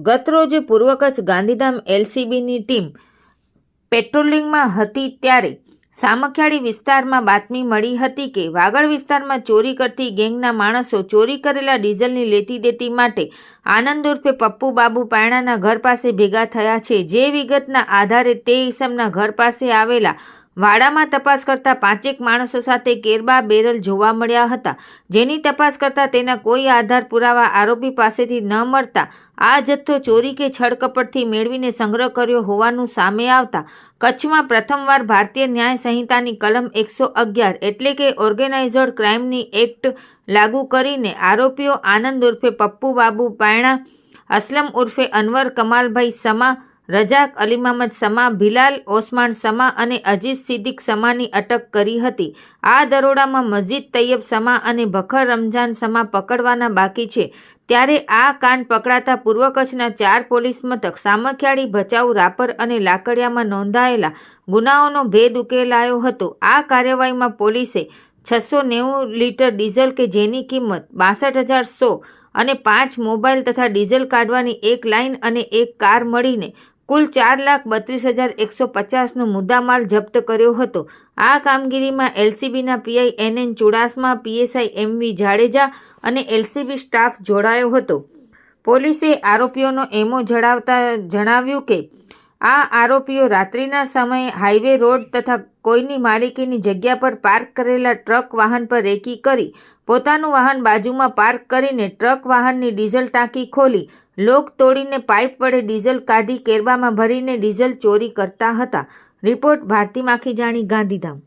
ગતરોજ પૂર્વ કચ્છ ગાંધીધામ એલસીબીની ટીમ પેટ્રોલિંગમાં હતી ત્યારે સામખિયાળી વિસ્તારમાં બાતમી મળી હતી કે વાગડ વિસ્તારમાં ચોરી કરતી ગેંગના માણસો ચોરી કરેલા ડીઝલની લેતી દેતી માટે આનંદ ઉર્ફે પપ્પુ બાબુ પાયણાના ઘર પાસે ભેગા થયા છે. જે વિગતના આધારે તે ઇસમના ઘર પાસે આવેલા વાડામાં તપાસ કરતા પાંચેક માણસો સાથે કેરબા બેરલ જોવા મળ્યા હતા. જેની તપાસ કરતા તેના કોઈ આધાર પુરાવા આરોપી પાસેથી ન મળતા આ જથ્થો ચોરી કે છળકપટથી મેળવીને સંગ્રહ કર્યો હોવાનું સામે આવતા કચ્છમાં પ્રથમવાર ભારતીય ન્યાય સંહિતાની કલમ એકસો અગિયાર એટલે કે ઓર્ગેનાઇઝડ ક્રાઇમની એક્ટ લાગુ કરીને આરોપીઓ આનંદ ઉર્ફે પપ્પુ બાબુ પાયણા, અસલમ ઉર્ફે અનવર કમાલભાઈ સમા રજાક અલી મહમદ સમા ભિલાલ ઓસમાન સમા અને અજીઝ સિદ્દીક સમાની અટક કરી હતી. આ દરોડામાં મસ્જિદ તૈયબ સમા અને ભખર રમઝાન સમા પકડવાના બાકી છે. ત્યારે આ કાંડ પકડાતા પૂર્વ કચ્છના ચાર પોલીસ મથક, સામખિયાળી ભચાઉ, રાપર અને લાકડિયામાં નોંધાયેલા ગુનાઓનો ભેદ ઉકેલાયો હતો. આ કાર્યવાહીમાં પોલીસે છસો નેવું લીટર ડીઝલ કે જેની કિંમત બાસઠ હજાર સો અને પાંચ મોબાઈલ તથા ડીઝલ કાઢવાની એક લાઇન અને એક કાર મળીને કુલ ચાર લાખ બત્રીસ હજાર એકસો પચાસનો મુદ્દામાલ જપ્ત કર્યો હતો. આ કામગીરીમાં એલસીબીના PI N N Chudasama, PSI M V Jadeja અને એલસીબી સ્ટાફ જોડાયો હતો. પોલીસે આરોપીઓનો એમો જણાવતા જણાવ્યું કે, આ આરોપીઓ રાત્રિના સમયે હાઈવે રોડ તથા કોઈની માલિકીની જગ્યા પર પાર્ક કરેલા ટ્રક વાહન પર રેકી કરી, પોતાનું વાહન બાજુમાં પાર્ક કરીને ટ્રક વાહનની ડીઝલ ટાંકી ખોલી લોક તોડીને પાઇપ વડે ડીઝલ કાઢી કેરબામાં ભરીને ડીઝલ ચોરી કરતા હતા. રિપોર્ટ ભારતી માખીજાણી ગાંધીધામ.